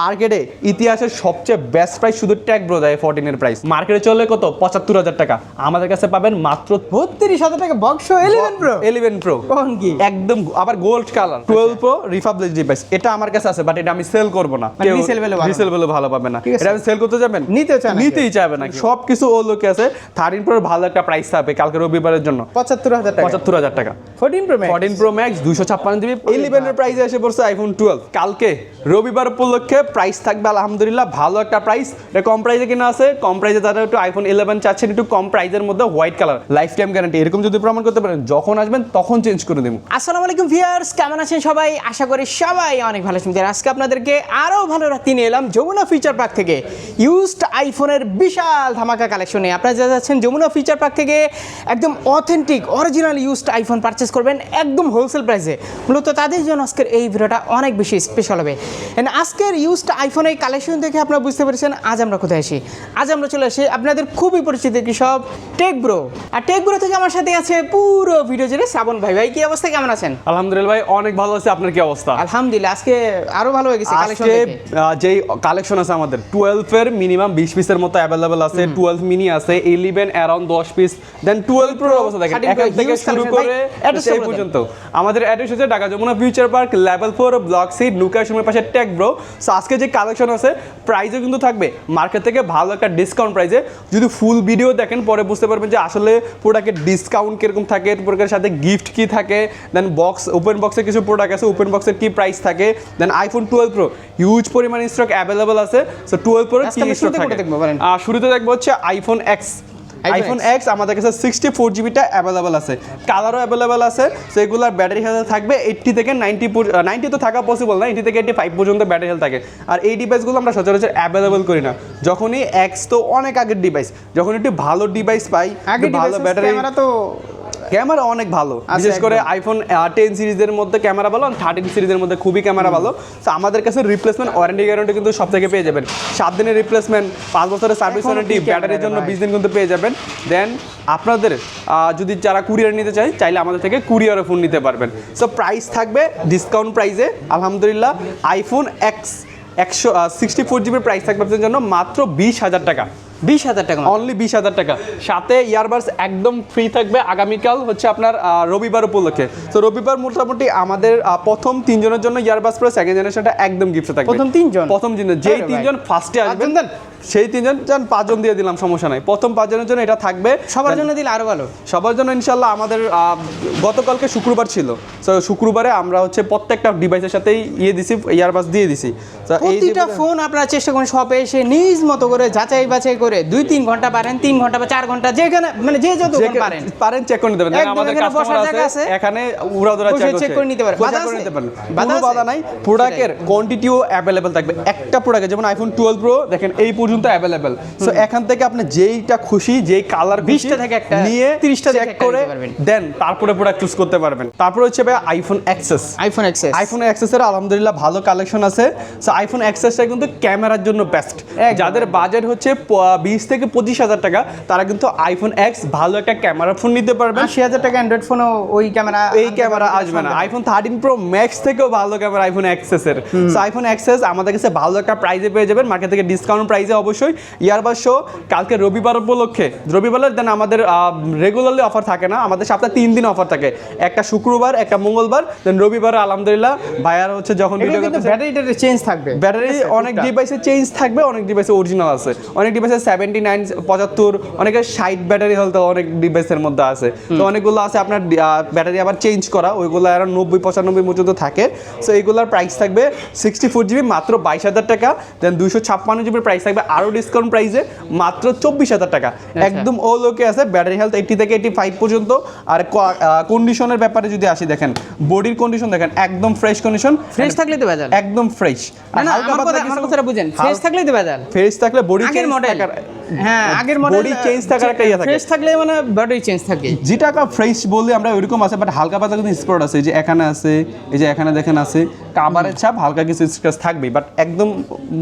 মার্কেটে ইতিহাসের সবচেয়ে বেস্ট প্রাইস শুধু ট্যাগ ব্রো দেয় ফোরটিনের প্রাইস মার্কেটে চলে কত? পঁচাত্তর হাজার টাকা। আমাদের কাছে পাবেন মাত্র বত্রিশ হাজার টাকা। Box eleven pro eleven pro কোন কি? একদম আবার gold colour twelve pro republic device এটা আমার কাছে আছে বাট এটা আমি সেল করব না। মানে রিসেল ভ্যালু ভালো পাবে না। এটা আমি সেল করতে যাবেন? নিতে চায় না নিতেই চাইবে না সব কিছু ও লোকে আছে। থার্টিন প্রোর ভালো একটা প্রাইস থাকবে কালকে রবিবারের জন্য। পঁচাত্তর হাজার টাকা। পঁচাত্তর হাজার টাকা। Fourteen pro fourteen pro max দুশো ছাপ্পান্ন জিবি ইলেভেনের প্রাইসে এসে পড়ছে আইফোন টুয়েলভ কালকে রবিবার উপলক্ষে প্রাইস থাকবে, আলহামদুলিল্লাহ, ভালো একটা প্রাইস এটা কম প্রাইসে কিনা আছে, কম প্রাইসে যারা একটু আইফোন ইলেভেন চাচ্ছেন, একটু কম প্রাইসের মধ্যে white colour lifetime guarantee এরকম যদি প্রমাণ করতে পারেন, যখন আসবেন তখন চেঞ্জ করে দেবো। আসসালামু আলাইকুম ভিউয়ার্স কেমন আছেন সবাই? আশা করি সবাই অনেক ভালো আছেন। আজকে আপনাদেরকে আরও ভালো রাত্রি নিয়ে এলাম যমুনা ফিচার পার্ক থেকে ইউজড আইফোনের বিশাল ধামাকা কালেকশনে আপনারা যা যাচ্ছেন যমুনা ফিচার পার্ক থেকে একদম authentic original used iPhone purchase করবেন একদম হোলসেল প্রাইসে মূলত তাদের জন্য আজকের এই ভিডিওটা অনেক বেশি স্পেশাল হবে। And আজকের ইউজড আইফোনের কালেকশন দেখে আপনারা বুঝতে পেরেছেন আজ আমরা কোথায় আসি আজ আমরা চলে আসি আপনাদের খুবই পরিচিত একটি সব টেক ব্রো আর টেক ব্রো থেকে আমার সাথে আছে পুরো ভিডিও জুড়ে শ্রাবণ ভাই। ভাই কি অবস্থা? কেমন আছেন? আলহামদুলিল্লাহ ভাই অনেক ভালো আছে। আপনার কি অবস্থা? আলহামদুলিল্লাহ আজকে আরও ভালো হয়ে গেছে কালেকশন আহ, কালেকশন আছে আমাদের টুয়েলভ এর মিনিমাম বিশ পিসের মতো অ্যাভেলেবেল আছে টুয়েলভ মিনি আছে ইলেভেন অ্যারাউন্ড দশ পিস দেন টুয়েলভ প্রো অবস্থা দেখেন। 13 এখান থেকে শুরু করে সেই পর্যন্ত। আমাদের অ্যাড্রেস হচ্ছে Dhaka Jamuna future park level four block C নুকাশমের পাশে ট্যাগ ব্রো সো আজকে যে কালেকশন আছে প্রাইসও কিন্তু থাকবে। মার্কেট থেকে ভালো একটা ডিসকাউন্ট প্রাইসে যদি ফুল ভিডিও দেখেন পরে বুঝতে পারবেন যে আসলে প্রোডাক্টের ডিসকাউন্ট কীরকম থাকে প্রোডাক্টের সাথে গিফট কি থাকে দেন বক্স ওপেন বক্সের কিছু প্রোডাক্ট আছে ওপেন বক্সের কি প্রাইস থাকে then iPhone twelve pro huge পরিমাণ স্টক অ্যাভেলেবল আছে। সো টুয়েলভ প্রো কি স্টক শুরুতে থাকে? শুরুতে দেখব হচ্ছে আইফোন এক্স আইফোন এক্স আমাদের কাছে সিক্সটি ফোর জিবিটা অ্যাভেলেবেল আছে। কালারও অ্যাভেলেবেল আছে সো এগুলোর ব্যাটারি হেলথ থাকবে এইটটি থেকে নাইনটি নাইনটি তো থাকা পসিবল না এইটি থেকে এইটি ফাইভ পর্যন্ত ব্যাটারি হেলথ থাকে। আর এই ডিভাইসগুলো আমরা সচরাচর অ্যাভেলেবেল করি না। যখনই এক্স তো অনেক আগের ডিভাইস যখন একটু ভালো ডিভাইস পাই ভালো ব্যাটারি তো ক্যামেরা অনেক ভালো। বিশেষ করে আইফোন টেন সিরিজের মধ্যে ক্যামেরা ভালো থার্টিন সিরিজের মধ্যে খুবই ক্যামেরা ভালো। তো আমাদের কাছে রিপ্লেসমেন্ট ওয়ারেন্টি গ্যারান্টি কিন্তু সব থেকে পেয়ে যাবেন। সাত দিনের রিপ্লেসমেন্ট পাঁচ বছরের সার্ভিস ওয়ারেন্টি ব্যাটারির জন্য বিশ দিন কিন্তু পেয়ে যাবেন। দেন আপনাদের যদি যারা কুরিয়ার নিতে চাই চাইলে আমাদের থেকে কুরিয়ারে ফোন নিতে পারবেন। সো প্রাইস থাকবে ডিসকাউন্ট প্রাইসে আলহামদুলিল্লাহ। আইফোন এক্স একশো সিক্সটি ফোর জিবির প্রাইস থাকবে আপনাদের জন্য মাত্র বিশ হাজার টাকা। বিশ হাজার টাকা অনলি বিশ হাজার টাকা। সাথে ইয়ারবাডস একদম ফ্রি থাকবে। আগামীকাল হচ্ছে আপনার রবিবার উপলক্ষে। তো রবিবার মোটামুটি আমাদের প্রথম তিনজনের জন্য ইয়ারবাডস সেকেন্ড জেনারেশনটা একদম গিফট থাকবে। প্রথম তিনজন? প্রথম তিনজন। যেই তিনজন ফার্স্টে আসবেন দেন? সেই তিনজন যান পাঁচজন দিয়ে দিলাম সমস্যা নাই। প্রথম পাঁচজনের জন্য এটা থাকবে। সবার জন্য দিলে আরও ভালো। সবার জন্য ইনশাল্লাহ আমাদের গতকালকে শুক্রবার ছিল। তো শুক্রবারে আমরা হচ্ছে প্রত্যেকটা ডিভাইসের সাথেই ইয়ে দিছি ইয়ারবাস দিয়ে দিছি। তো এই প্রতিটা ফোন আপনারা চেষ্টা করুন শপে এসে নিজ মতো করে যাচাই বাছাই করে দুই তিন ঘণ্টা পারেন তিন ঘণ্টা বা চার ঘণ্টা যেখানে মানে যে যত পারেন। পারেন চেক করে নিতে পারেন। আমাদের কাস্টমার আছে। এখানে উড়াদুরা চেক করে নিতে পারেন। বাধা আছে? নিতে পারেন। বাধা কোনো বাধা নাই। প্রোডাক্টের কোয়ান্টিটিও অ্যাভেলেবেল থাকবে। একটা প্রোডাক্টে যেমন আইফোন টুয়েলভ প্রো দেখেন এই পর্যন্ত অ্যাভেলেবেল সো এখান থেকে আপনি যেইটা খুশি যেই কালার 20টা থেকে একটা, নিয়ে 30টা চেক করে দেন তারপরে প্রোডাক্ট চুজ করতে পারবেন। তারপরে হচ্ছে ভাই iPhone XS iPhone XS iPhone এক্সেসের আলহামদুলিল্লাহ ভালো কালেকশন আছে। সো আইফোন এক্সেসটা কিন্তু ক্যামেরার জন্য বেস্ট যাদের বাজেট হচ্ছে বিশ থেকে পঁচিশ হাজার টাকা তারা কিন্তু আইফোন এক্স ভালো একটা ক্যামেরা ফোন নিতে পারবেন। আশি হাজার টাকা অ্যান্ড্রয়েড ফোনও ওই ক্যামেরা এই ক্যামেরা আসবে না। আইফোন থার্টিন প্রো ম্যাক্স থেকেও ভালো ক্যামেরা আইফোন এক্সেসের সো আইফোন এক্সেস আমাদের কাছে ভালো একটা প্রাইজে পেয়ে যাবেন। মার্কেট থেকে ডিসকাউন্ট প্রাইজে অবশ্যই। ইয়ারবার শো কালকে রবিবার উপলক্ষে। রবিবার দেন আমাদের রেগুলারলি অফার থাকে না। আমাদের সপ্তাহে তিন দিন অফার থাকে। একটা শুক্রবার একটা মঙ্গলবার দেন রবিবার আলহামদুলিল্লাহ ভাইয়ার হচ্ছে যখন ভিডিও ব্যাটারিটা চেঞ্জ থাকবে। ব্যাটারি অনেক। ডিভাইসে চেঞ্জ থাকবে অনেক ডিভাইসে অরিজিনাল আছে। অনেক ডিভাইসে সেভেন্টি নাইন পঁচাত্তর অনেকের ষাট ব্যাটারি হলতে অনেক ডিভাইসের মধ্যে আছে। তো অনেকগুলো আছে আপনার ব্যাটারি আবার চেঞ্জ করা ওইগুলো আর নব্বই পঁচানব্বই পর্যন্ত থাকে। সো এইগুলোর প্রাইস থাকবে সিক্সটি ফোর জিবি মাত্র বাইশ হাজার টাকা। দেন দুইশো ছাপ্পান্ন জিবির প্রাইস থাকবে আরও ডিসকাউন্ট প্রাইসে মাত্র চব্বিশ হাজার টাকা। একদম ও লোকে আছে ব্যাটারি হেলথ এইটি থেকে এইটি ফাইভ পর্যন্ত। আর কন্ডিশনের ব্যাপারে যদি আসি দেখেন বডির কন্ডিশন দেখেন একদম ফ্রেশ কন্ডিশন ফ্রেশ থাকলে তো ভেজাল। একদম ফ্রেশ না না আমার কথা বুঝেন ফ্রেশ থাকলে তো ভেজাল। ফ্রেশ থাকলে বডি আগের model। হ্যাঁ আগের মডেল বডি চেঞ্জ থাকার একটা ইয়ে থাকে। ফ্রেশ থাকলে মানে বডি চেঞ্জ থাকে। যেটা ফ্রেশ বললে আমরা ওইরকম আছে বাট হালকা পাতলা কিন্তু স্পট আছে। এই যে এখানে আছে এই যে এখানে দেখেন আছে কাবারের ছাপ হালকা কিছু স্ক্র্যাচ থাকবেই বাট একদম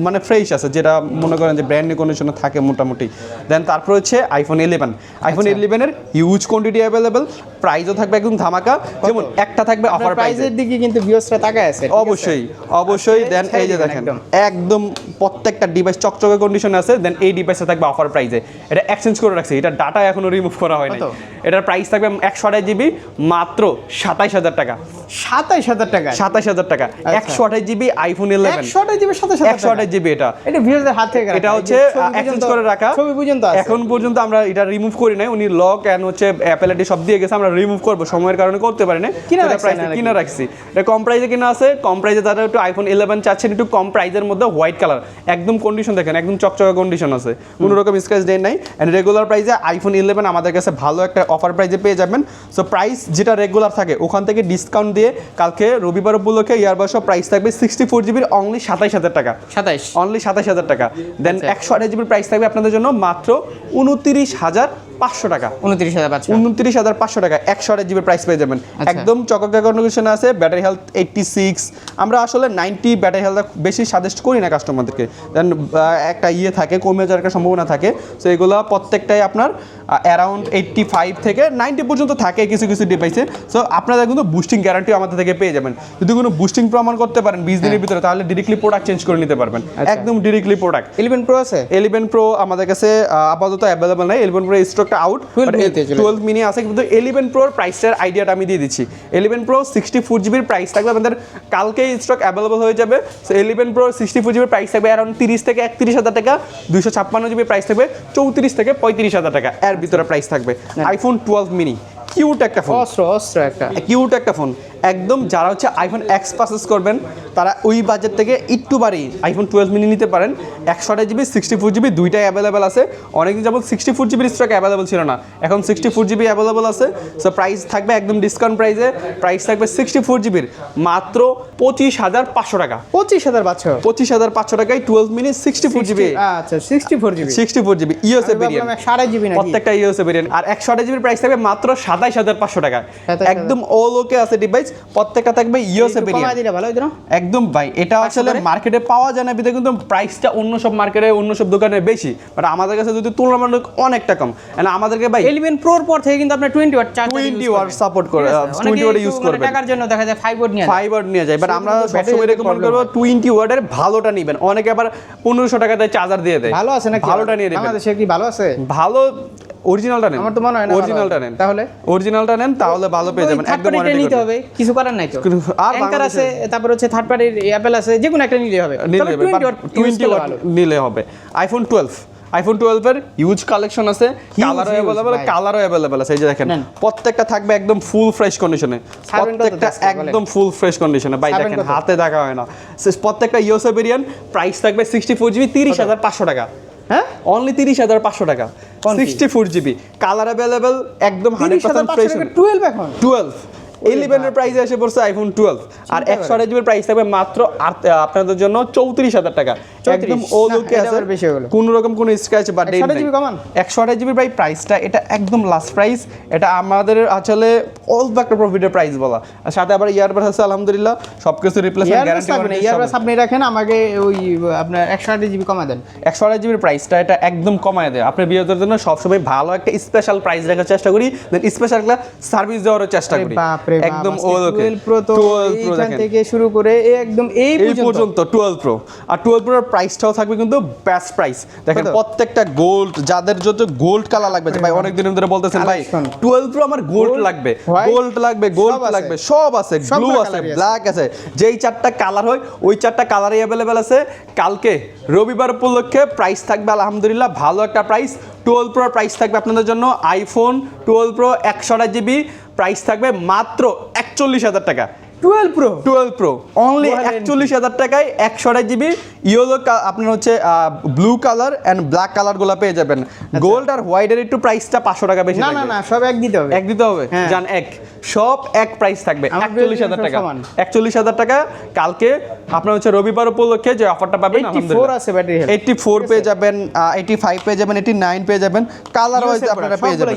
মানে ফ্রেশ আছে যেটা মনে করেন যে ব্র্যান্ড কন্ডিশনে থাকে মোটামুটি। দেন তারপর হচ্ছে আইফোন ইলেভেন আইফোন ইলেভেনের হিউজ কোয়ান্টিটি অ্যাভেলেবেল প্রাইসও থাকবে একদম ধামাকা যেমন একটা থাকবে অফার দিকে কিন্তু ভিউসরা তাকায় আছে অবশ্যই অবশ্যই দেন এই যে দেখেন একদম। একদম প্রত্যেকটা ডিভাইস চকচকে কন্ডিশনে আছে দেন এই ডিভাইসে থাকবে অফার প্রাইসে এটা এক্সচেঞ্জ করে রাখছি এটা ডাটা এখনও রিমুভ করা হয়নি? এটার প্রাইস থাকবে একশো আঠাশ জিবি মাত্র সাতাইশ হাজার টাকা। সাতাইশ হাজার টাকা? সাতাইশ হাজার টাকা। একশো আঠাশ জিবি আইফোন ইলেভেন একশো আঠাশ জিবি সাতাশ একশো আঠাশ জিবি এটা। এটা ভিউসদের হাত এটা হচ্ছে এক্সচেঞ্জ করে রাখা। ছবি পর্যন্ত এখন পর্যন্ত আমরা এটা রিমুভ করি নাই। উনি লক এন্ড হচ্ছে অ্যাপেল আইডি সব দিয়ে গেছে আমরা রিমুভ করব। সময়ের কারণে করতে পারি না কিনা নাকি? কিনা রাখছি। এটা কম প্রাইসে কিনা আছে কম প্রাইসে তারা একটু আইফোন ইলেভেন চাচ্ছেন একটু কম প্রাইসের মধ্যে হোয়াইট কালার একদম কন্ডিশন দেখেন একদম চকচকে কন্ডিশন আছে। কোনো রকম স্ক্র্যাচ ডেট নাই অ্যান্ড রেগুলার প্রাইসে আইফোন ইলেভেন আমাদের কাছে ভালো একটা অফার প্রাইসে পেয়ে যাবেন। সো প্রাইস যেটা রেগুলার থাকে ওখান থেকে ডিসকাউন্ট দিয়ে কালকে রবিবার উপলক্ষে ইয়ারবাসও প্রাইস থাকবে সিক্সটি ফোর জিবির অনলি সাতাইশ হাজার টাকা। সাতাইশ। অনলি সাতাশ হাজার টাকা। দেন আচ্ছা। একশো আঠাশ জিবির প্রাইস থাকবে আপনাদের জন্য মাত্র উনত্রিশ হাজার পাঁচশো টাকা। উনত্রিশ হাজার পাঁচশো। উনত্রিশ হাজার পাঁচশো টাকা একশো আঠাশ জিবির প্রাইস পেয়ে যাবেন। আচ্ছা। একদম চককা কন্ডিশনে আছে ব্যাটারি হেলথ এইটটি সিক্স আমরা আসলে নাইনটি ব্যাটারি হেলথ বেশি সাজেস্ট করি না কাস্টমারদেরকে দেন একটা ইয়ে থাকে কমে যাওয়ার একটা সম্ভাবনা থাকে। সো এগুলো প্রত্যেকটাই আপনার অ্যারাউন্ড এইটটি ফাইভ থেকে নাইনটি পর্যন্ত থাকে কিছু কিছু ডিভাইসে সো আপনারা কিন্তু বুস্টিং গ্যারান্টিও আমাদের থেকে পেয়ে যাবেন। যদি কোনো বুস্টিং প্রমাণ করতে পারেন বিশ দিনের ভিতরে তাহলে ডিরেক্টলি প্রোডাক্ট চেঞ্জ করে নিতে পারবেন। হ্যাঁ। আচ্ছা। একদম ডিরেক্টলি প্রোডাক্ট ইলেভেন প্রো আছে? এলিভেন প্রো আমাদের কাছে আপাতত অ্যাভেলেবল নাই। এলিভেন প্রো স্টকটা আউট 12 mini তে চলে টুয়েলভ মিনি আছে কিন্তু এলিভেন প্রোর প্রাইসটার আইডিয়াটা আমি দিয়ে দিচ্ছি। এলিভেন প্রো সিক্সটি ফোর জিবির প্রাইস থাকবে আমাদের কালকেই স্টক অ্যাভেলেবল হয়ে যাবে। So eleven pro sixty four জিবির প্রাইস থাকবে অ্যারাউন্ড তিরিশ থেকে একত্রিশ হাজার টাকা দুশো ছাপ্পান্ন জিবির প্রাইস থাকবে চৌত্রিশ থেকে পঁয়ত্রিশ হাজার টাকা এর ভিতরে প্রাইস থাকবে। আইফোন টুয়েলভ মিনি কিউট একটা ফোন অস্ত্র অস্ত্র একটা। কিউট একটা ফোন একদম যারা হচ্ছে আইফোন এক্স পারচেস করবেন তারা ওই বাজেট থেকে একটু বাড়ি আইফোন টুয়েলভ মিনি নিতে পারেন। একশো আঠাশ জিবি সিক্সটি ফোর জিবি দুইটাই অ্যাভেলেবেল আছে। অনেকদিন যেমন সিক্সটি ফোর জিবির স্টক অ্যাভেলেবেল ছিল না এখন সিক্সটি ফোর জিবি অ্যাভেলেবেল আছে। সো প্রাইস থাকবে একদম ডিসকাউন্ট প্রাইসে প্রাইস থাকবে সিক্সটি ফোর জিবির মাত্র পঁচিশ হাজার পাঁচশো টাকা। পঁচিশ হাজার পাঁচশো? পঁচিশ হাজার পাঁচশো টাকায় twelve mini sixty four GB আচ্ছা sixty four GB sixty four GB USA variant সাড়ে জিবি প্রত্যেকটা ইউএসএ ভেরিয়েন্ট আর একশো আঠাশ জিবির প্রাইস থাকবে মাত্র সাতাইশ হাজার পাঁচশো টাকা একদম অল ওকে আছে ডিভাইস প্রত্যেকটা থাকবে ইউএসএ ভেরিয়েন্ট দিলে ভালো হইতো একদম ভাই এটা আসলে? মার্কেটে পাওয়া যায় না বিধে কিন্তু প্রাইসটা অন্য সব মার্কেটে অন্য সব দোকানে বেশি। বাট আমাদের কাছে যদি তুলনামূলক অনেকটা কম। And আমাদেরকে ভাই ইলেভেন প্রোর পর থেকে কিন্তু আপনার twenty watt charge 20 watt support করে, uh, 20 watt use করবেন। টাকার জন্য দেখা যায় ফাইভ ওয়াট নিয়ে ফাইবার নিয়ে যায়। বাট আমরা সবসময় রেকমেন্ড করব হয়। টোয়েন্টি ওয়ার্ডের ভালোটা নেবেন। অনেকে আবার পনেরোশো টাকাতে চার্জার দিয়ে দেয়। ভালো আছে নাকি ভালোটা নিয়ে নেবেন। বাংলাদেশে কি ভালো আছে? ভালো অরিজিনালটা নেন। আমার তো মনে হয় না অরিজিনালটা নেন। তাহলে? অরিজিনালটা নেন তাহলে ভালো পেয়ে যাবেন একদম নিতে হবে কিছু করার নাই তো। আর অ্যাঙ্কার আছে তারপর হচ্ছে থার্ড পার্টির অ্যাপেল আছে যে কোনো একটা নিলে হবে। নিলে হবে 20 watt use টোয়েন্টি করলে ওয়াট নিলে হবে। আইফোন টুয়েলভ আইফোন টুয়েলভের হিউজ কালেকশন আছে কালারও huge, অ্যাভেলেবেল ভাই। কালারও অ্যাভেলেবেল আছে এই যে দেখেন প্রত্যেকটা থাকবে একদম ফুল ফ্রেশ কন্ডিশনে প্রত্যেকটা একদম ফুল ফ্রেশ কন্ডিশনে ভাই দেখেন হাতে দেখা হয় না। প্রত্যেকটা ইউএসএ ভেরিয়েন্ট প্রাইস থাকবে সিক্সটি ফোর জিবি তিরিশ হাজার পাঁচশো টাকা। হ্যাঁ? অনলি তিরিশ হাজার পাঁচশো টাকা। Sixty four GB colour available একদম হান্ড্রেড পার্সেন্ট ফ্রেশ টুয়েলভ এখন? টুয়েলভ ইলেভেনের প্রাইস এসে পড়ছে আইফোন টুয়েলভ আর একশো আঠাশ জিবির প্রাইস থাকবে মাত্র আপনাদের জন্য চৌত্রিশ হাজার টাকা। 34 একদম ও লুকে আছে। বেশি গেলো। কোন রকম কোনো স্ক্র্যাচ বা ডেট 128? একশো আঠাশ জিবির প্রাই প্রাইসটা এটা একদম লাস্ট প্রাইস এটা আমাদের আসলে একটা প্রফিটের প্রাইস বলা। আর সাথে আবার ইয়ারবাস আছে আলহামদুলিল্লাহ। সব কিছু রিপ্লেসমেন্ট ইয়ারবাস থাকবে না ইয়ারবাস আপনি রাখেন আমাকে ওই আপনার একশো আট জিবি কমা দেন। একশো আঠাশ জিবির প্রাইসটা এটা একদম কমায় দেয়। আপনার বিয়েদের জন্য সবসময় ভালো একটা স্পেশাল প্রাইস রাখার চেষ্টা করি দেন স্পেশাল সার্ভিস দেওয়ার চেষ্টা করি। একদম ও টুয়েলভ প্রো তো থেকে শুরু করে একদম এই পর্যন্ত। পর্যন্ত টুয়েলভ প্রো আর টুয়েলভ প্রোর প্রাইসটাও থাকবে কিন্তু বেস্ট প্রাইস দেখেন প্রত্যেকটা গোল্ড যাদের যত গোল্ড কালার লাগবে ভাই অনেক দিন ধরে বলতেছেন ভাই Collection। টুয়েলভ প্রো আমার গোল্ড লাগবে গোল্ড লাগবে গোল্ড লাগবে সব আছে ব্লু আছে আছে। ব্ল্যাক আছে। যেই চারটা কালার হয় ওই চারটা কালারই অ্যাভেলেবেল আছে। কালকে রবিবার উপলক্ষে প্রাইস থাকবে আলহামদুলিল্লাহ ভালো একটা প্রাইস টুয়েলভ প্রোর প্রাইস থাকবে আপনাদের জন্য আইফোন টুয়েলভ প্রো একশো জিবি প্রাইস থাকবে মাত্র একচল্লিশ হাজার টাকা। Twelve pro twelve pro only একচল্লিশ হাজার টাকায় একশো আঠাশ জিবি ইয়েলো আপনার হচ্ছে ব্লু কালার অ্যান্ড ব্ল্যাক কালারগুলা পেয়ে যাবেন। গোল্ড আর হোয়াইটের একটু প্রাইসটা পাঁচশো টাকা বেশি না না না সব এক দিতে হবে। এক দিতে হবে? হ্যাঁ। জান এক। সব এক প্রাইস থাকবে একচল্লিশ হাজার টাকা। একচল্লিশ হাজার টাকা কালকে আপনার হচ্ছে রবিবার উপলক্ষে যে অফারটা পাবেন 84 আছে health। এইটটি ফোর পেয়ে যাবেন এইটি ফাইভ পেয়ে যাবেন এইটি নাইন পেয়ে যাবেন। কালার ওয়াইজ আপনারা পেয়ে যাবেন।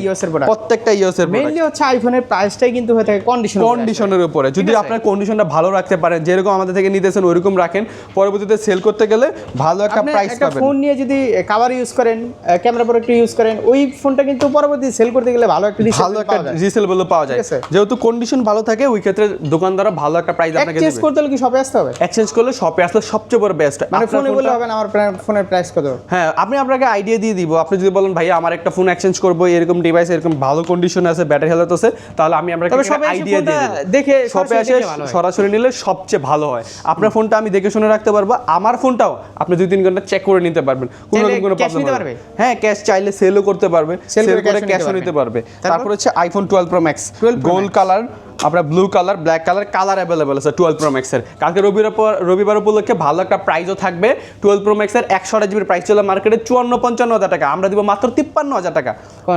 প্রত্যেকটা ইউএস এর মেইনলি হচ্ছে আইফোনের প্রাইসটাই কিন্তু হয়ে থাকে কন্ডিশন কন্ডিশনের উপরে। যদি আছে? আপনার কন্ডিশনটা ভালো রাখতে পারেন। যেরকম আমাদের থেকে নিতেছেন ওইরকম রাখেন। পরবর্তীতে সেল করতে গেলে ভালো একটা প্রাইস পাবেন। ফোন নিয়ে যদি কাভার ইউজ করেন ক্যামেরা প্রোডাক্ট ইউজ করেন ওই ফোনটা কিন্তু পরবর্তী সেল করতে গেলে ভালো একটা ভালো একটা রিসেল ভ্যালু পাওয়া যায়। যেহেতু কন্ডিশন ভালো থাকে ওই ক্ষেত্রে দোকানদাররা ভালো একটা প্রাইস আপনাকে এক্সচেঞ্জ করতে হলে কি শপে আসতে হবে? এক্সচেঞ্জ করলে শপে আসলে সবচেয়ে বড় বেস্ট মানে ফোনে বললে হবে না আমার ফোনের প্রাইস কত? হ্যাঁ আপনি আপনাকে আইডিয়া দিয়ে দিব। আপনি যদি বলেন ভাই আমার একটা ফোন এক্সচেঞ্জ করব এরকম ডিভাইস এরকম ভালো কন্ডিশন আছে ব্যাটারি হেলথ আছে তাহলে আমি আপনাকে আইডিয়া দিয়ে দেখে শপে সরাসরি সরাসরি নিলে সবচেয়ে ভালো হয়। আপনার ফোনটা আমি দেখে শুনে রাখতে পারব। আমার ফোনটাও আপনি দুই তিন ঘণ্টা চেক করে নিতে পারবেন। কোনো রকম কোনো প্রবলেম হ্যাঁ ক্যাশ চাইলে সেলও করতে পারবে সেল করে ক্যাশও নিতে পারবে। তারপর? হচ্ছে iPhone twelve pro max 12 gold colour আপনার blue colour black colour colour available আছে টুয়েলভ প্রো ম্যাক্সের কালকে রবিবার রবিবার উপলক্ষে ভালো একটা প্রাইসও থাকবে। টুয়েলভ প্রো ম্যাক্সের একশো আট জিবির প্রাইস ছিল মার্কেটে চুয়ান্ন পঞ্চান্ন হাজার টাকা। আমরা দিব মাত্র তিপ্পান্ন হাজার টাকা।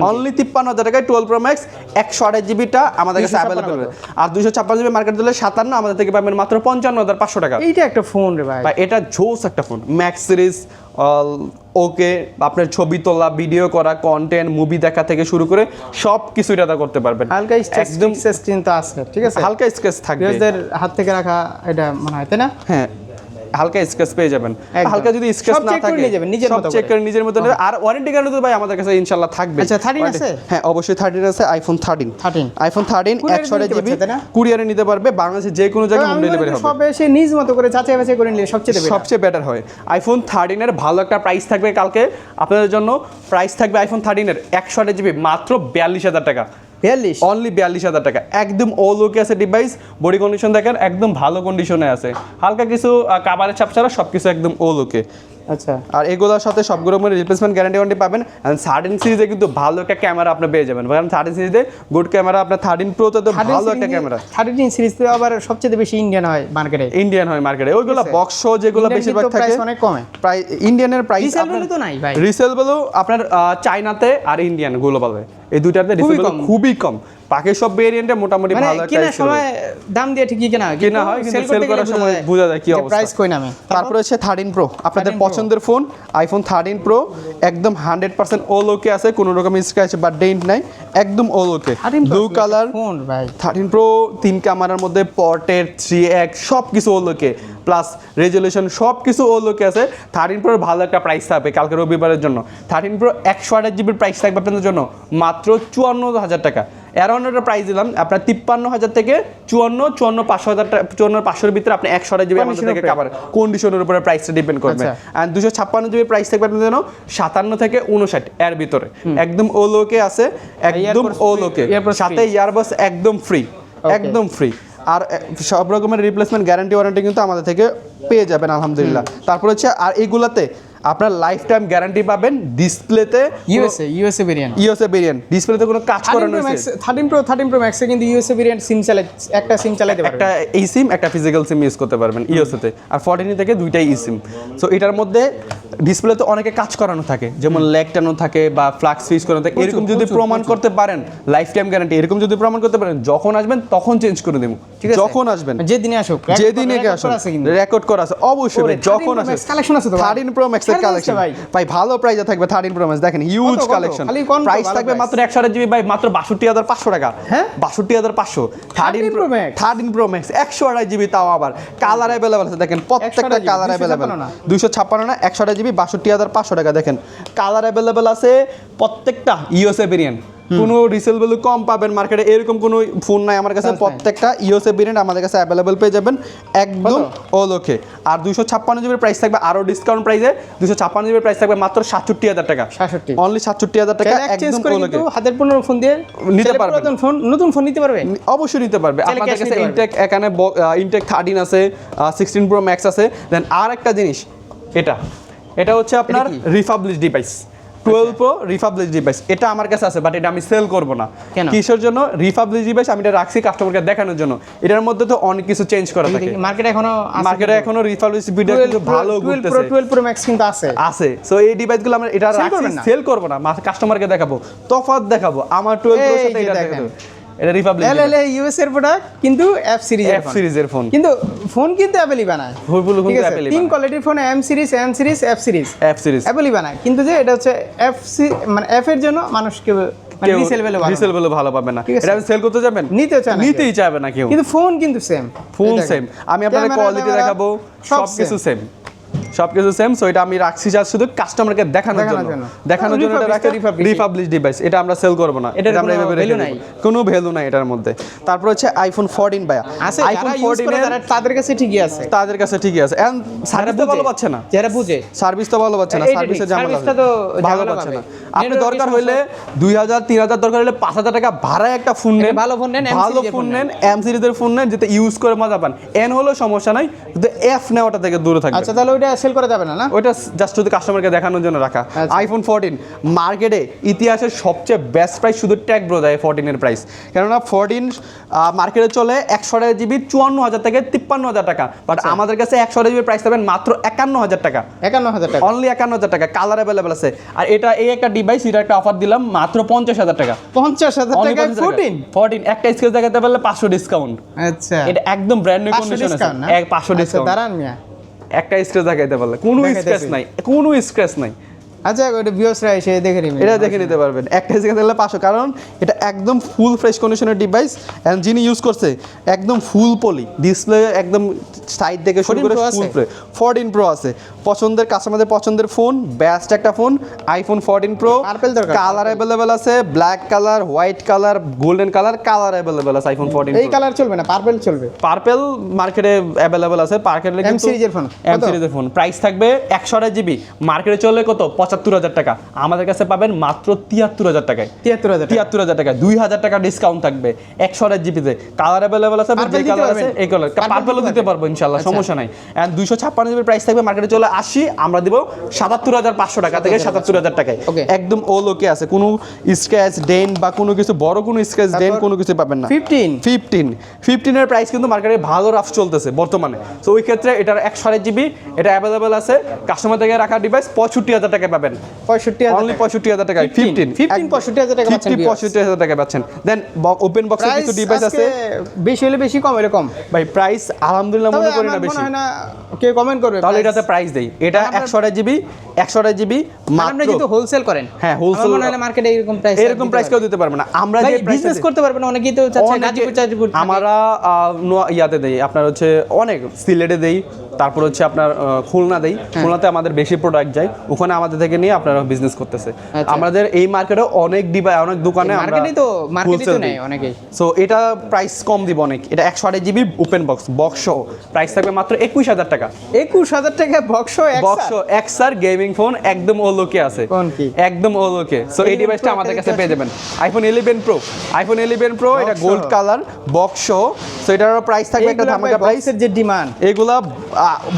অনলি তিপ্পান্ন হাজার টাকায় টুয়েলভ প্রো ম্যাক্স একশো আঠাশ জিবিটা আমাদের কাছে 256 অ্যাভেলেবেল আর দুশো ছাপ্পান্ন জিবি মার্কেট দিলে সাতান্ন আমাদের থেকে পাবেন মাত্র পঞ্চান্ন হাজার পাঁচশো টাকা। এইটা একটা ফোন রে ভাই। এটা জোস একটা ফোন ম্যাক্স সিরিজ ওকে আপনার ছবি তোলা ভিডিও করা কন্টেন্ট মুভি দেখা থেকে শুরু করে সব কিছু এটা করতে পারবেন। হালকা একদম একদম স্ক্রিন তো আছে ঠিক আছে? হালকা স্কেচ থাকবে। হাত থেকে রাখা এটা মনে হয় তাই না? হ্যাঁ হালকা স্কেচ পেয়ে যাবেন। হালকা যদি স্কেচ না থাকে নিজের সব মতো চেক করে। নিজের মতো। আর ওয়ারেন্টি গ্যারান্টি তো ভাই আমাদের কাছে ইনশাআল্লাহ থাকবে আচ্ছা, 13 আছে? হ্যাঁ অবশ্যই থার্টিন আছে iPhone thirteen 13 iPhone thirteen Courier একশো নিতে জিবি? কুরিয়ারে নিতে পারবে বাংলাদেশে যে কোনো জায়গায় হোম ডেলিভারি হবে। সবে এসে নিজ মতো করে যাচাই বাছাই করে নিলে সবচেয়ে বেটার সবচেয়ে বেটার হয়। আইফোন থার্টিনের ভালো একটা প্রাইস থাকবে কালকে। আপনাদের জন্য প্রাইস থাকবে আইফোন থার্টিনের একশো আট জিবি মাত্র বিয়াল্লিশ হাজার টাকা। বিয়াল্লিশ? অনলি বিয়াল্লিশ হাজার টাকা। একদম ও লোকে আছে ডিভাইস বডি কন্ডিশন দেখেন, একদম ভালো কন্ডিশনে আছে। হালকা কিছু কাবারের ছাপ ছাড়া সব কিছু একদম ও লোকে আচ্ছা। আর এগুলোর সাথে সবগুলো মানে রিপ্লেসমেন্ট গ্যারান্টি ওয়ারেন্টি পাবেন। অ্যান্ড থার্টিন সিরিজে কিন্তু ভালো একটা ক্যামেরা আপনি পেয়ে যাবেন। কারণ থার্টিন সিরিজে গুড ক্যামেরা আপনার থার্টিন প্রোতে তো ভালো একটা ক্যামেরা থার্টিন সিরিজ তো আবার সবচেয়ে বেশি ইন্ডিয়ান হয় মার্কেটে ইন্ডিয়ান হয় মার্কেটে ওইগুলো। বক্স যেগুলো বেশিরভাগ থাকে অনেক কমে। প্রায় ইন্ডিয়ানের প্রাইস রিসেল তো নাই ভাই। রিসেল ভ্যালু আপনার চায়নাতে আর ইন্ডিয়ান গ্লোবালে এই দুইটাতে রিসেল। খুবই কম। বাকি সব ভেরিয়েন্টে মোটামুটি মানে ভালো একটা কেনার সময় দাম দিয়ে ঠিকই কেনা কেনা হয়, কিন্তু sell করার সময় বোঝা যায় কি অবস্থা। প্রাইস কই নামে। তারপরে হচ্ছে থার্টিন প্রো আপনাদের পছন্দের ফোন আইফোন থার্টিন প্রো একদম হান্ড্রেড পার্সেন্ট ও লোকে আছে কোনো রকম স্ক্র্যাচ বা ডেন্ট নাই একদম ও লোকে ব্লু কালার ফোন ভাই। থার্টিন প্রো তিন ক্যামেরার মধ্যে পর্টের থ্রি এক্স সব কিছু ও লোকে প্লাস রেজলিউশন সব কিছু ও লোকে আছে। থার্টিন প্রোর ভালো একটা প্রাইস থাকবে কালকে রবিবারের জন্য। থার্টিন প্রো একশো আঠাশ জিবির প্রাইস থাকবে আপনাদের জন্য। মাত্র চুয়ান্ন হাজার টাকা। অ্যারাউন্ড একটা প্রাইস দিলাম আপনার তিপ্পান্ন হাজার থেকে চুয়ান্ন চুয়ান্ন পাঁচশো হাজার চুয়ান্ন পাঁচশোর ভিতরে আপনি একশো আঠাশ জিবি আমাদের থেকে। কাভার কন্ডিশনের উপরে প্রাইসটা ডিপেন্ড করবে। আচ্ছা। অ্যান্ড দুশো ছাপ্পান্ন জিবি প্রাইস থাকবে আপনাদের জন্য সাতান্ন থেকে উনষাট এর ভিতরে। একদম ও লোকে আছে একদম ও লোকে সাথে ইয়ারবাস একদম ফ্রি একদম ফ্রি আর সব রকমের রিপ্লেসমেন্ট গ্যারান্টি ওয়ারেন্টি কিন্তু আমাদের থেকে পেয়ে যাবেন আলহামদুলিল্লাহ। তারপর হচ্ছে আর এইগুলাতে আপনার লাইফ টাইম গ্যারান্টি পাবেন ডিসপ্লেতে USA USA variant USA variant ডিসপ্লেতে কোনো কাজ করানো হয়েছে? থার্টিন প্রো থার্টিন প্রো ম্যাক্সে কিন্তু ইউএসএ ভেরিয়েন্ট সিম চালাই একটা সিম চালাতে পারবে একটা এই সিম একটা ফিজিক্যাল সিম ইউজ করতে পারবেন ইওসিতে আর ফর্টিনি থেকে দুইটাই ই সিম সো এটার মধ্যে ডিসপ্লেতে অনেকে কাজ করানো থাকে। যেমন লেগ টানো থাকে বা ফ্লাক্স ফিস করানো থাকে। এরকম যদি প্রমাণ করতে পারেন লাইফ টাইম গ্যারান্টি এরকম যদি প্রমাণ করতে পারেন যখন আসবেন তখন চেঞ্জ করে দেবো। ঠিক আছে। যখন আসবেন। যে দিনে আসুক করা আছে কিন্তু। রেকর্ড করা আছে। অবশ্যই যখন 13 আসে collection আছে তো ভাই? থার্টিন প্রো ম্যাক্সের কালেকশন ভাই? ভাই ভালো প্রাইসে থাকবে থার্টিন প্রো ম্যাক্স দেখেন হিউজ কালেকশন প্রাইস থাকবে মাত্র একশো জিবি ভাই মাত্র বাষট্টি হাজার পাঁচশো টাকা। হ্যাঁ? বাষট্টি হাজার পাঁচশো। Thirteen 13 pro max 13 pro max একশো আড়াই জিবি তাও আবার। কালার অ্যাভেলেবেল আছে দেখেন প্রত্যেকটা 128 কালার 256 না? দুইশো ছাপ্পান্ন না একশো আড়াই জিবি বাষট্টি হাজার পাঁচশো টাকা দেখেন। কালার अवेलेबल আছে প্রত্যেকটা ইউএসএ ভেরিয়েন্ট কোনো রিসেল ভ্যালু কম পাবেন মার্কেটে এরকম কোনো ফোন নাই আমার কাছে। প্রত্যেকটা ইউএসএ ভেরিয়েন্ট আমাদের কাছে অ্যাভেলেবেল পেয়ে যাবেন। একদম লোকে আর দুশো ছাপ্পান্ন জিবির প্রাইস থাকবে আরও ডিসকাউন্ট প্রাইসে দুশো ছাপ্পান্ন জিবির প্রাইস থাকবে মাত্র সাতষট্টি হাজার টাকা। 67 অনলি সাতষট্টি হাজার টাকা একদম হাতের পনেরো ফোন দিয়ে নিতে পারবে। পুরাতন ফোন নতুন ফোন নিতে পারবে? অবশ্যই নিতে পারবে। Cash কাছে ইনটেক এখানে ইনটেক থার্টিন আছে সিক্সটিন প্রো ম্যাক্স আছে। দেন আর একটা জিনিস এটা। এটা হচ্ছে আপনার কি? Refurbish device twelve pro refurbish device এটা আমার কাছে আছে বাট এটা আমি সেল করব না। কিসের জন্য? রিফাবলিশ ডিভাইস আমি এটা রাখছি কাস্টমারকে দেখানোর জন্য। এটার মধ্যে তো অনেক কিছু চেঞ্জ করা থাকে। মার্কেটে এখনও মার্কেটে এখনও রিফাবলিশ ভিডিও কিন্তু ভালো ঘুরতেছে। টুয়েলভ প্রো ম্যাক্স কিন্তু আছে। আছে। সো এই ডিভাইসগুলো আমরা এটা রাখছি সেল করব না। কাস্টমারকে দেখাবো। তফাৎ দেখাবো। আমার টুয়েলভ প্রোর সাথে এটা দেখাবো। এটা রিপাবলিক এল ইউএস এর প্রোডাক্ট কিন্তু এফ সিরিজ এফ সিরিজের ফোন কিন্তু ফোন কিন্তু অ্যাপেলই বানায়। কিন্তু অ্যাপেলই তিন কোয়ালিটির phone M series M series F series F series অ্যাপেলই বানায়। কিন্তু যে এটা হচ্ছে এফ সি মানে এফ এর জন্য মানুষকে মানে রিসেল ভ্যালু ভ্যালু ভালো পাবে না। এটা সেল করতে যাবেন? চায় নিতেই চাইবে না কেউ। কিন্তু ফোন কিন্তু সেম ফোন সেম আমি আপনাদের কোয়ালিটি দেখাবো সব কিছু সেম সব কিছু সেম সো এটা আমি রাখছি যা শুধু কাস্টমারকে দেখানোর জন্য। দেখানোর জন্য এটা তো রিপাবলিশ ডিভাইস এটা আমরা সেল করব না। এটা আমরা এভাবে দেব। নাই? কোনো ভ্যালু নাই এটার মধ্যে। তারপর হচ্ছে আইফোন 14 ভাইয়া। আছে আইফোন 14 এর তাদের কাছে ঠিকই আছে। তাদের কাছে ঠিকই আছে। এন্ড সার্ভিস তো ভালো পাচ্ছে না। যারা বুঝে। সার্ভিস তো ভালো পাচ্ছে না সার্ভিসে ঝামেলা সার্ভিসটা আছে। তো ভালো পাচ্ছে না। আপনি দরকার হইলে দুই হাজার তিন হাজার দরকার হলে পাঁচ হাজার টাকা ভাড়ায় একটা ফোন নেন। ভালো ফোন নেন, ভালো ফোন নেন এম সিরিজের ফোন নেন যেটা ইউজ করে মজা পান। এন হলেও সমস্যা নাই কিন্তু এফ নেওয়াটা থেকে দূরে থাকবে। আচ্ছা তাহলে ওইটা সেল করা যাবে না না? ওইটা জাস্ট শুধু কাস্টমারকে দেখানোর জন্য রাখা। আচ্ছা। আইফোন ফোরটিন মার্কেটে ইতিহাসের সবচেয়ে বেস্ট প্রাইস শুধু ট্যাগ ব্রো দেয় ফোরটিনের প্রাইস কেননা ফোরটিন মার্কেটে চলে একশো আড়াই জিবি চুয়ান্ন হাজার থেকে তিপ্পান্ন হাজার টাকা। বাট আচ্ছা। আমাদের কাছে একশো আড়াই জিবি প্রাইস পাবেন মাত্র একান্ন হাজার টাকা। একান্ন হাজার টাকা। অনলি একান্ন হাজার টাকা কালার অ্যাভেলেবেল আছে। আর এটা এই একটা ডিভাইস এটা একটা অফার দিলাম মাত্র পঞ্চাশ হাজার টাকা। পঞ্চাশ হাজার টাকা। ফোরটিন ফোরটিন একটা স্কেচ দেখাতে পারলে পাঁচশো ডিসকাউন্ট আচ্ছা। এটা একদম ব্র্যান্ড নিউ কন্ডিশন আছে। পাঁচশো আচ্ছা, ডিসকাউন্ট দাঁড়ান মিয়া। একটা স্ক্র্যাচ দেখাইতে পারলে কোনো। স্ক্র্যাচ নাই কোনো স্ক্র্যাচ নাই আচ্ছা ওটা ভিউসরা এসে দেখে নিবেন এটা দেখে নিতে পারবেন। একটা স্ক্র্যাচ দিলে পাঁচশো কারণ এটা একদম ফুল ফ্রেশ কন্ডিশনের ডিভাইস এন্ড যিনি ইউজ করছে একদম ফুল পলি ডিসপ্লে একদম সাইড থেকে শুরু করে ফুল? প্লে ফোরটিন প্রো আছে। পছন্দের কাস্টমারদের পছন্দের ফোন বেস্ট একটা phone iPhone fourteen pro colour available আছে black colour white colour golden colour colour available আছে আইফোন ফোরটিন এই কালার চলবে না পার্পল চলবে। পার্পেল মার্কেটে অ্যাভেলেবেল আছে পার্কেটে series এর phone, এম সিরিজের ফোন প্রাইস থাকবে একশো জিবি মার্কেটে চলে কত? পঁচাত্তর হাজার টাকা। আমাদের কাছে পাবেন মাত্র তিয়াত্তর হাজার টাকায়। তিয়াত্তর হাজার তিয়াত্তর হাজার টাকা দুই হাজার টাকা ডিসকাউন্ট থাকবে। একশো আড়াই জিবিতে কালার অ্যাভেলেবেল আছে যে কালার আছে এই কালার পার্পেলও দিতে পারব ইনশাল্লাহ আচ্ছা। সমস্যা নাই। অ্যান্ড দুইশো ছাপ্পান্ন জিবির প্রাইস থাকবে মার্কেটে চলে আসি। আমরা দিব সাতাত্তর হাজার পাঁচশো টাকা থেকে সাতাত্তর হাজার টাকায়। একদম ও লোকে আছে। কোনো স্ক্র্যাচ ডেন বা কোনো কিছু বড় কোনো স্ক্র্যাচ ডেন কোনো কিছু পাবেন না। ফিফটিন ফিফটিন ফিফটিনের প্রাইস কিন্তু মার্কেটে ভালো রাফ চলতেছে বর্তমানে। তো ওই ক্ষেত্রে এটার একশো আড়াই জিবি এটা অ্যাভেলেবেল আছে। কাস্টমার থেকে রাখা ডিভাইস পঁয়ষট্টি হাজার টাকা পাবেন। পঁয়ষট্টি অনলি পঁয়ষট্টি হাজার টাকায়। 15, ফিফটিন 15 65 হাজার টাকা ফিফটি পঁয়ষট্টি হাজার টাকা পাচ্ছেন। দেন ওপেন বক্সের কিছু ডিভাইস আছে? বেশি হলে বেশি কম এরকম। ভাই প্রাইস আলহামদুলিল্লাহ মনে করি না বেশি। না কেউ কমেন্ট করবে। তাহলে এটাতে প্রাইস দেই। এটা আমরা- একশো আড়াই জিবি একশো আড়াই জিবি আর যেহেতু হোলসেল করেন। হ্যাঁ, মনে হয় না মার্কেটে এরকম প্রাইস এরকম প্রাইস কেউ দিতে পারবে না। আমরা যে বিজনেস করতে পারবেন অনেকেই তো চাচ্ছে অনেকে- গাজীপুর চাজীপুর আমরা ইয়াতে দেই। আপনার হচ্ছে অনেক সিলেটে দেই। তারপর হচ্ছে আপনার খুলনা দেই। হ্যাঁ। খুলনাতে আমাদের বেশি প্রোডাক্ট যায়। ওখানে আমাদের থেকে নিয়ে আপনারা বিজনেস করতেছে। আচ্ছা। আমাদের এই মার্কেটে অনেক ডিভাই অনেক দোকানে আমরা তো মার্কেটেই তো wholesale অনেকেই। সো এটা প্রাইস কম দিব অনেক। এটা একশো আড়াই জিবি ওপেন বক্স বক্স সহ। প্রাইস থাকবে মাত্র একুশ হাজার টাকা। একুশ হাজার টাকা box box XR gaming phone একদম ও লোকে আছে? একদম ও লোকে সো এই 11 ডিভাইসটা আমাদের কাছে পেয়ে যাবেন। IPhone eleven pro iPhone eleven pro এটা গোল্ড কালার বক্স সো এটার প্রাইস থাকবে একটা ধামাকা প্রাইস বক্সের যে ডিমান্ড এগুলা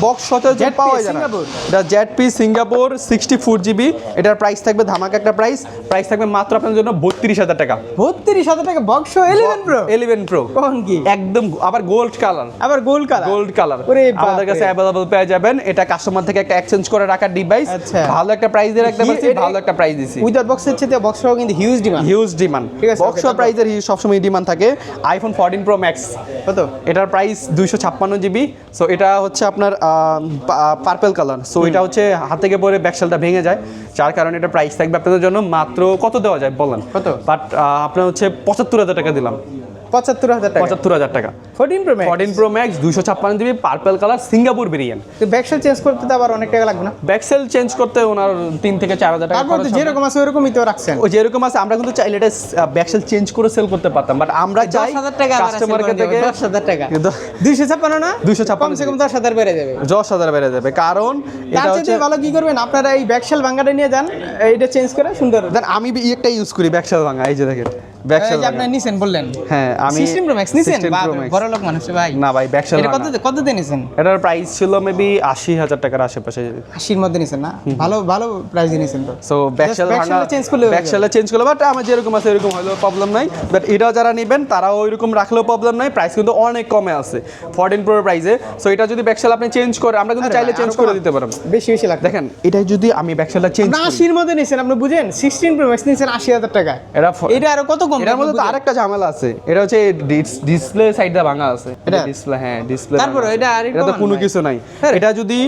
বক্স ZP পাওয়া যায় না। সিঙ্গাপুর। এটা ZP Singapore sixty four GB এটার প্রাইস থাকবে ধামাকা একটা প্রাইস প্রাইস থাকবে মাত্র আপনার জন্য বত্রিশ হাজার টাকা। বত্রিশ হাজার টাকা box eleven pro eleven pro কোন কি? একদম আবার গোল্ড কালার আবার গোল্ড কালার গোল্ড কালার আমাদের কাছে অ্যাভেলেবল পেয়ে যাবেন। এটা কাস্টমার থেকে একটা এক্সচেঞ্জ করে রাখার ডিভাইস আচ্ছা। ভালো একটা প্রাইস দিয়ে রাখতে পারছি ভালো একটা প্রাইস দিছি। উইদাউট বক্সের চেয়ে বক্স সহ কিন্তু হিউজ ডিমান্ড হিউজ ডিমান্ড ঠিক আছে, বক্স? প্রাইসের সবসময় ডিমান্ড থাকে। আইফোন ফোরটিন প্রো ম্যাক্স কত? এটার প্রাইস দুইশো ছাপ্পান্ন জিবি সো এটা হচ্ছে আপনার পার্পেল কালার সো এটা হচ্ছে হাত থেকে পরে ব্যাকসেলটা ভেঙে যায় যার কারণে এটা প্রাইস থাকবে আপনাদের জন্য মাত্র কত দেওয়া যায় বলেন? কত? বাট আপনার হচ্ছে পঁচাত্তর হাজার টাকা দিলাম। পঁচাত্তর হাজার টাকা। পঁচাত্তর হাজার টাকা। Fourteen pro max fourteen pro max দুইশো ছাপ্পান্ন GB purple colour Singapore variant তো ব্যাকসেল চেঞ্জ করতে তো আবার অনেক টাকা লাগবে না? ব্যাকসেল চেঞ্জ করতে ওনার তিন থেকে চার হাজার টাকা। যেরকম আছে ওরকমই তো রাখছেন। ও যেরকম আছে আমরা কিন্তু চাইলে এটা ব্যাকসেল চেঞ্জ করে সেল করতে পারতাম বাট আমরা চাই দশ হাজার টাকা কাস্টমার থেকে দশ হাজার টাকা। দুইশো ছাপ্পান্ন না? 256 কমসে কম দশ হাজার বেড়ে যাবে। দশ হাজার বেড়ে যাবে কারণ এটা হচ্ছে ভালো কি করবেন? আপনারা এই ব্যাকশেল ভাঙ্গাটা নিয়ে যান এইটা চেঞ্জ করে সুন্দর দেন আমি একটা ইউজ করি ব্যাকসেল ভাঙা এই যে দেখেন ব্যাকসেল এই আপনি নিছেন বললেন। হ্যাঁ আমি 16 প্রো ম্যাক্স নিছেন 16। বড় লোক মানুষ ভাই। না ভাই ব্যাকসেল এটা কত কত দিয়ে নিছেন? এটার প্রাইস ছিল মেবি আশি হাজার টাকার আশেপাশে। আশির মধ্যে নিছেন না? ভালো ভালো প্রাইস নিছেন তো। সো back shell change করলে ব্যাকসেল চেঞ্জ করলে বাট আমার যেরকম আছে এরকম হলেও প্রবলেম নাই। বাট এটাও যারা নেবেন তারাও ওইরকম রাখলেও প্রবলেম নাই। প্রাইস কিন্তু অনেক কমে আছে। ফোরটিন প্রো প্রাইসে সো এটা যদি ব্যাকসেল আপনি চেঞ্জ করে আমরা কিন্তু চাইলে চেঞ্জ করে দিতে পারেন বেশি বেশি লাগবে। দেখেন এটা যদি আমি ব্যাকসেলটা চেঞ্জ আপনি আশির মধ্যে নিছেন আপনি বুঝেন? সিক্সটিন প্রো ম্যাক্স নিছেন আশি হাজার টাকা এটা এটা আরও কত কম এটার মধ্যে তো আরেকটা ঝামেলা আছে। এটা হচ্ছে ডিসপ্লে সাইডটা ভাঙা আছে। এটা? ডিসপ্লে হ্যাঁ ডিসপ্লে তারপরে এটা আরেকটু এটা তো কোনো কিছু নাই। হ্যাঁ। এটা যদি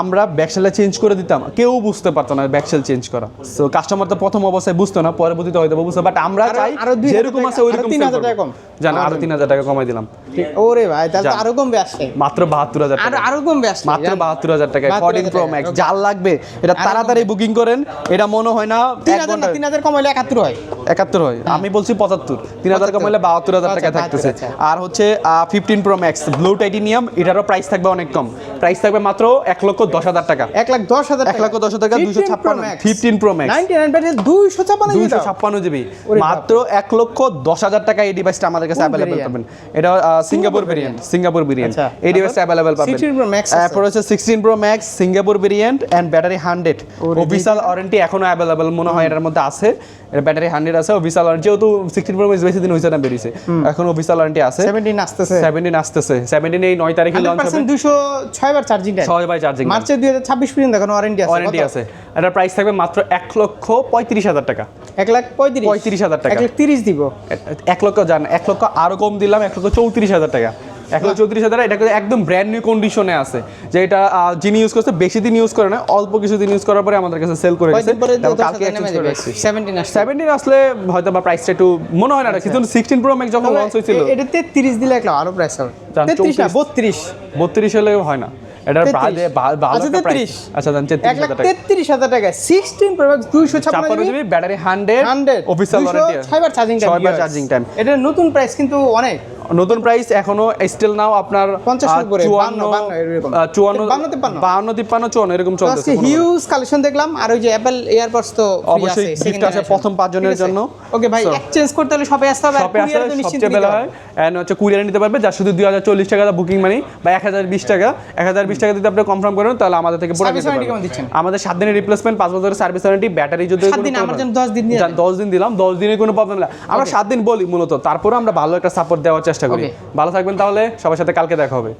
আমরা ব্যাকসেলটা চেঞ্জ করে দিতাম কেউ বুঝতে পারতো না ব্যাকসেল চেঞ্জ করা। সো কাস্টমার তো প্রথম অবস্থায় বুঝতো না পরবর্তীতে হয়তো বুঝতো বাট আমরা চাই আরও যেরকম আছে আরও ওইরকম তিন হাজার টাকা কম। জান আরও তিন হাজার টাকা কমাই দিলাম। ওরে ভাই তাহলে তো আরও কমবে আসছে মাত্র বাহাত্তর হাজার আরও টাকা। আরও কমবে আসছে মাত্র জান। বাহাত্তর হাজার টাকা 72,000 প্রো ম্যাক্স. যার লাগবে এটা তাড়াতাড়ি বুকিং করেন এটা মনে হয় না তিন এক হাজার না ঘণ্টা তিন হাজার কমাইলে একাত্তর হয়। একাত্তর হয়। আমি বলছি পঁচাত্তর। তিন হাজার কমাইলে বাহাত্তর হাজার টাকা আচ্ছা, থাকতেছে। আচ্ছা। আর হচ্ছে fifteen pro max blue titanium এটারও প্রাইস থাকবে অনেক কম। প্রাইস থাকবে মাত্র এক লক্ষ দশ হাজার টাকা। এক লাখ দশ হাজার এক লক্ষ দশ হাজার টাকা দুশো ছাপ্পান্ন ফিফটিন প্রো ম্যাক্স দুইশো ছাপ্পান্ন ছাপ্পান্ন জিবি মাত্র এক লক্ষ দশ হাজার টাকা এই ডিভাইসটা আমাদের কাছে অ্যাভেলেবেল পাবেন। এটা সিঙ্গাপুর ভেরিয়েন্ট সিঙ্গাপুর ভেরিয়েন্ট আচ্ছা, এই ডিভাইসটা অ্যাভেলেবেল পাবেন। 16 Pro Max তারপর হচ্ছে sixteen pro max Singapore variant and battery hundred official warranty এখনও অ্যাভেলেবেল মনে হয় এটার মধ্যে আছে। এর ব্যাটারি হান্ড্রেড আছে অফিসিয়াল ওয়ারেন্টি যেহেতু সিক্সটিন প্রো ম্যাক্স বেশি দিন হয়েছে না বেরিয়েছে। এখন অফিসিয়াল ওয়ারেন্টি আছে। সেভেন্টিন আসতেছে। সেভেন্টিন আসতেছে। সেভেন্টিন এই নয় তারিখে লঞ্চ হবে। দুশো ছয় বার চার্জিং ছয় বাই চার্জিং মার্চের দুই হাজার ছাব্বিশ পর্যন্ত এখন ওয়ারেন্টি আছে। ওয়ারেন্টি আছে। এটার প্রাইস থাকবে মাত্র এক লক্ষ পঁয়ত্রিশ হাজার টাকা। এক লাখ পঁয়ত্রিশ। পঁয়ত্রিশ হাজার টাকা। এক লাখ তিরিশ দিব। এক লক্ষ জান এক লক্ষ আরও কম দিলাম এক লক্ষ চৌত্রিশ হাজার টাকা। এক চৌত্রিশ হাজার এটা একদম ব্র্যান্ড নিউ কন্ডিশনে আছে যে এটা যিনি ইউজ করছে বেশি দিন ইউজ করে না অল্প কিছু দিন ইউজ করার পরে আমাদের কাছে সেল করে গেছে। কয়দিন কালকে এক্সচেঞ্জ করে আসলে হয়তো বা প্রাইসটা একটু মনে হয় না কিন্তু সিক্সটিন প্রো ম্যাক্স যখন লঞ্চ হয়েছিল এটা তেত্রিশ দিলে এক আরও প্রাইস হবে। জান, তেত্রিশ না 34 বত্রিশ। বত্রিশ হলে হয় না। এটার বাজে ভালো আচ্ছা, একটা প্রাইস আচ্ছা লাখ হাজার টাকা। তেত্রিশ হাজার টাকা সিক্সটিন প্রো ম্যাক্স দুইশো ছাপ্পান্ন ছাপ্পান্ন GB GB battery hundred hundred official warranty ছয় বার চার্জিং টাইম ছয় বার চার্জিং টাইম এটার নতুন প্রাইস কিন্তু অনেক। নতুন প্রাইস এখনও স্টিল নাও আপনার 50 আহ, এর উপরে, চুয়ান্ন 52 এরকম। আহ, চুয়ান্ন বাহান্ন তিপ্পান্ন। চুয়ান্ন এরকম তো হিউজ কালেকশন দেখলাম আর ওই যে অ্যাপল এয়ারপডস তো অবশ্যই gift আছে প্রথম পাঁচজনের? জন্য। ওকে ভাই এক্সচেঞ্জ করতে হলে সবাই আসতে হবে আর শপে আসলে সবচেয়ে হয়। এন্ড হচ্ছে কুরিয়ারে নিতে পারবে যার শুধু দুই হাজার চল্লিশ টাকা বুকিং মানি বা এক হাজার বিশ টাকা এক হাজার বিশ টাকা যদি আপনি কনফার্ম করেন তাহলে আমাদের থেকে? আমাদের সাত দিনের রিপ্লেসমেন্ট পাঁচ বছরের সার্ভিস ওয়ারেন্টি ব্যাটারি যদি দশ দিন দশ দিন দিলাম দশ দিনের কোনো প্রবলেম না আমরা সাত দিন বলি মূলত তারপরে আমরা ভালো একটা সাপোর্ট দেওয়ার চেষ্টা করি। ভালো থাকবেন তাহলে সবার সাথে কালকে দেখা হবে।